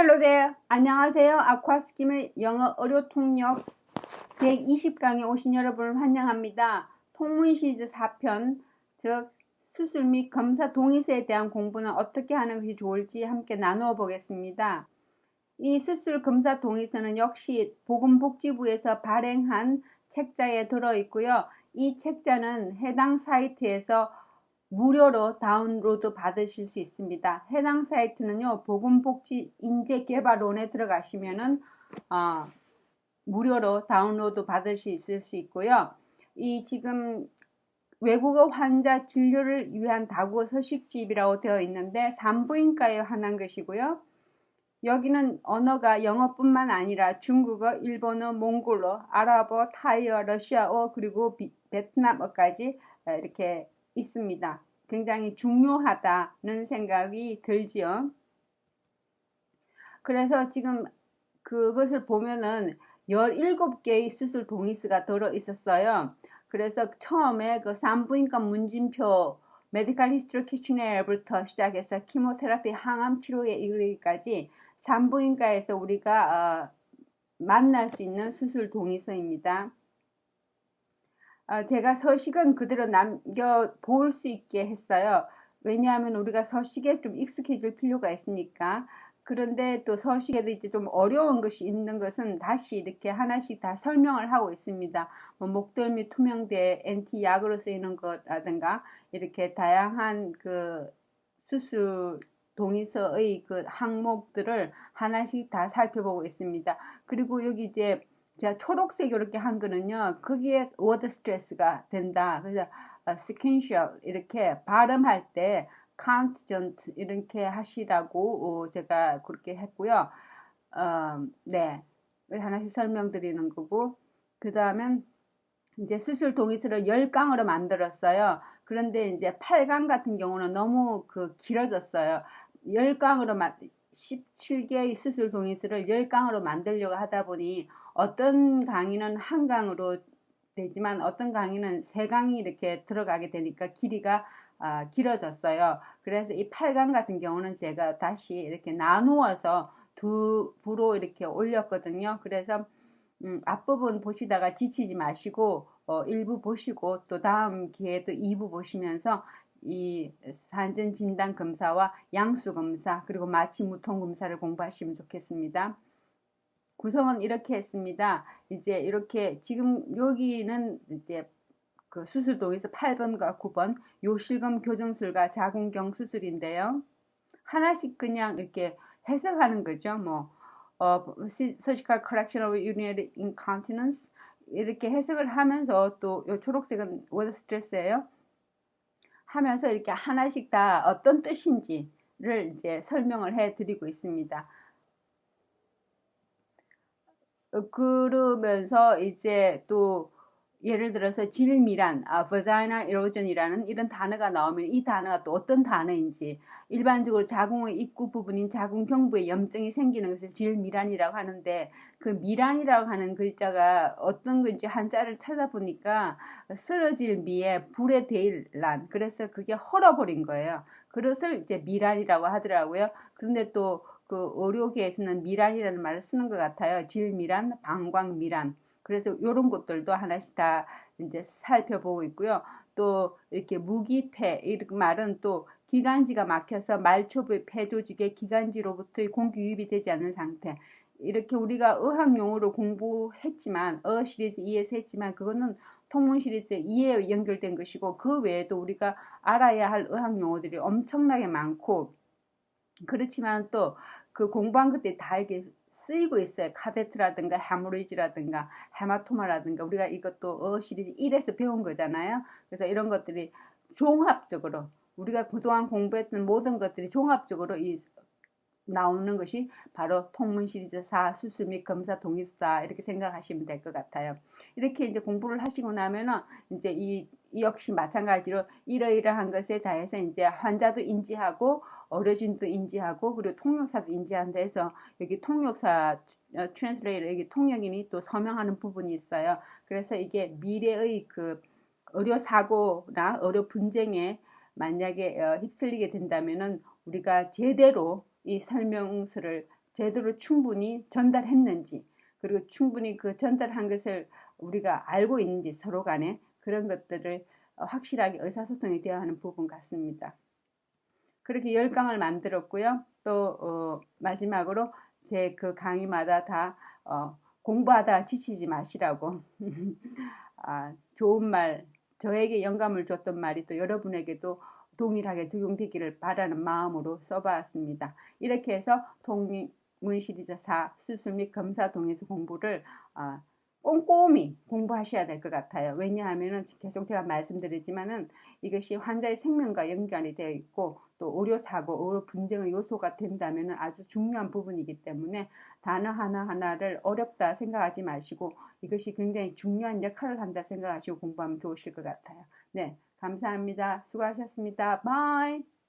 헬로 데요 안녕하세요. 아쿠아스킴의 영어 어료 통역 120강에 오신 여러분을 환영합니다. 통문 시리즈 4편, 즉 수술 및 검사 동의서에 대한 공부는 어떻게 하는 것이 좋을지 함께 나누어 보겠습니다. 이 수술 검사 동의서는 역시 보건복지부에서 발행한 책자에 들어 있고요. 이 책자는 해당 사이트에서 무료로 다운로드 받으실 수 있습니다. 해당 사이트는요, 보건복지 인재개발원에 들어가시면은, 어, 무료로 다운로드 받으실 수 있고요. 이 지금 외국어 환자 진료를 위한 다국어 서식집이라고 되어 있는데 산부인과에 관한 것이고요. 여기는 언어가 영어뿐만 아니라 중국어, 일본어, 몽골어, 아랍어, 타이어, 러시아어 그리고 비, 베트남어까지 이렇게 있습니다. 굉장히 중요하다는 생각이 들지요. 그래서 지금 그것을 보면은 17개의 수술 동의서가 들어 있었어요. 그래서 처음에 그 산부인과 문진표 메디칼 히스토리 키치네어부터 시작해서 키모테라피 항암 치료에 이르기까지 산부인과에서 우리가 어, 만날 수 있는 수술 동의서입니다. 어, 제가 서식은 그대로 남겨 볼 수 있게 했어요. 왜냐하면 우리가 서식에 좀 익숙해질 필요가 있으니까. 그런데 또 서식에도 이제 좀 어려운 것이 있는 것은 다시 이렇게 하나씩 다 설명을 하고 있습니다. 뭐 목덜미 투명대 NT 약으로 쓰이는 것라든가 이렇게 다양한 그 수술 동의서의 그 항목들을 하나씩 다 살펴보고 있습니다. 그리고 여기 이제 제가 초록색 이렇게 한 거는요. 거기에 워드 스트레스가 된다. 그래서 sequential 이렇게 발음할 때 constant 이렇게 하시라고 어, 제가 그렇게 했고요. 어, 네. 하나씩 설명드리는 거고 그 다음엔 이제 수술 동의서를 10강으로 만들었어요. 그런데 이제 8강 같은 경우는 너무 그 길어졌어요. 10강으로 17개의 수술 동의서를 10강으로 만들려고 하다 보니 어떤 강의는 한 강으로 되지만 어떤 강의는 세 강이 이렇게 들어가게 되니까 길이가 아, 길어졌어요. 그래서 이 8강 같은 경우는 제가 다시 이렇게 나누어서 두 부로 이렇게 올렸거든요. 그래서 음, 앞부분 보시다가 지치지 마시고 어, 일부 보시고 또 다음 기회에도 2부 보시면서 이 산전 진단 검사와 양수 검사 그리고 마취 무통 검사를 공부하시면 좋겠습니다. 구성은 이렇게 했습니다. 이제 이렇게 지금 여기는 이제 그 수술도에서 8번과 9번 요실금 교정술과 자궁경 수술인데요. 하나씩 그냥 이렇게 해석하는 거죠. 뭐 어, surgical correction of urinary incontinence 이렇게 해석을 하면서 또 요 초록색은 워드 스트레스예요. 하면서 이렇게 하나씩 다 어떤 뜻인지를 이제 설명을 해 드리고 있습니다. 어, 그러면서 이제 또 예를 들어서 질미란, 아, vagina erosion이라는 이런 단어가 나오면 이 단어가 또 어떤 단어인지 일반적으로 자궁의 입구 부분인 자궁 경부에 염증이 생기는 것을 질미란이라고 하는데 그 미란이라고 하는 글자가 어떤 건지 한자를 찾아보니까 쓰러질 미에 불에 대일 란 그래서 그게 헐어버린 거예요. 그것을 이제 미란이라고 하더라고요. 그런데 또 그 의료계에서는 미란이라는 말을 쓰는 것 같아요. 질미란, 방광미란. 그래서 이런 것들도 하나씩 다 이제 살펴보고 있고요. 또 이렇게 무기폐 이 말은 또 기관지가 막혀서 말초부의 폐 조직에 기관지로부터의 공기 유입이 되지 않는 상태. 이렇게 우리가 의학 용어로 공부했지만 어 시리즈 2에서 했지만 그거는 통문 시리즈 2에 연결된 것이고 그 외에도 우리가 알아야 할 의학 용어들이 엄청나게 많고 그렇지만 또 그 공부한 것들이 다 이게 쓰이고 있어요. 카데트라든가 헤모리지라든가 헤마토마라든가 우리가 이것도 어 시리즈 1에서 배운 거잖아요. 그래서 이런 것들이 종합적으로 우리가 그동안 공부했던 모든 것들이 종합적으로 이 나오는 것이 바로 통문 시리즈 4 수술 및 검사 동의사 이렇게 생각하시면 될 것 같아요. 이렇게 이제 공부를 하시고 나면은 이제 이, 이 역시 마찬가지로 이러이러한 것에 대해서 이제 환자도 인지하고 어르신도 인지하고 그리고 통역사도 인지한다 해서 여기 통역사 트랜스레이터 어, 여기 통역인이 또 서명하는 부분이 있어요. 그래서 이게 미래의 그 의료 사고나 의료 분쟁에 만약에 어, 휩쓸리게 된다면은 우리가 제대로 이 설명서를 제대로 충분히 전달했는지 그리고 충분히 그 전달한 것을 우리가 알고 있는지 서로 간에 그런 것들을 확실하게 의사소통이 되어야 하는 부분 같습니다. 그렇게 열 강을 만들었고요. 또 어, 마지막으로 제 그 강의마다 다 어, 공부하다 지치지 마시라고 아, 좋은 말 저에게 영감을 줬던 말이 또 여러분에게도 동일하게 적용되기를 바라는 마음으로 써봤습니다. 이렇게 해서 통문 시리즈 4 수술 및 검사 동의서 공부를 어, 꼼꼼히 공부하셔야 될 것 같아요. 왜냐하면 계속 제가 말씀드리지만은 이것이 환자의 생명과 연관이 되어 있고 또 의료 사고, 의료 분쟁의 요소가 된다면 아주 중요한 부분이기 때문에 단어 하나하나를 어렵다 생각하지 마시고 이것이 굉장히 중요한 역할을 한다 생각하시고 공부하면 좋으실 것 같아요. 네, 감사합니다. 수고하셨습니다. 바이.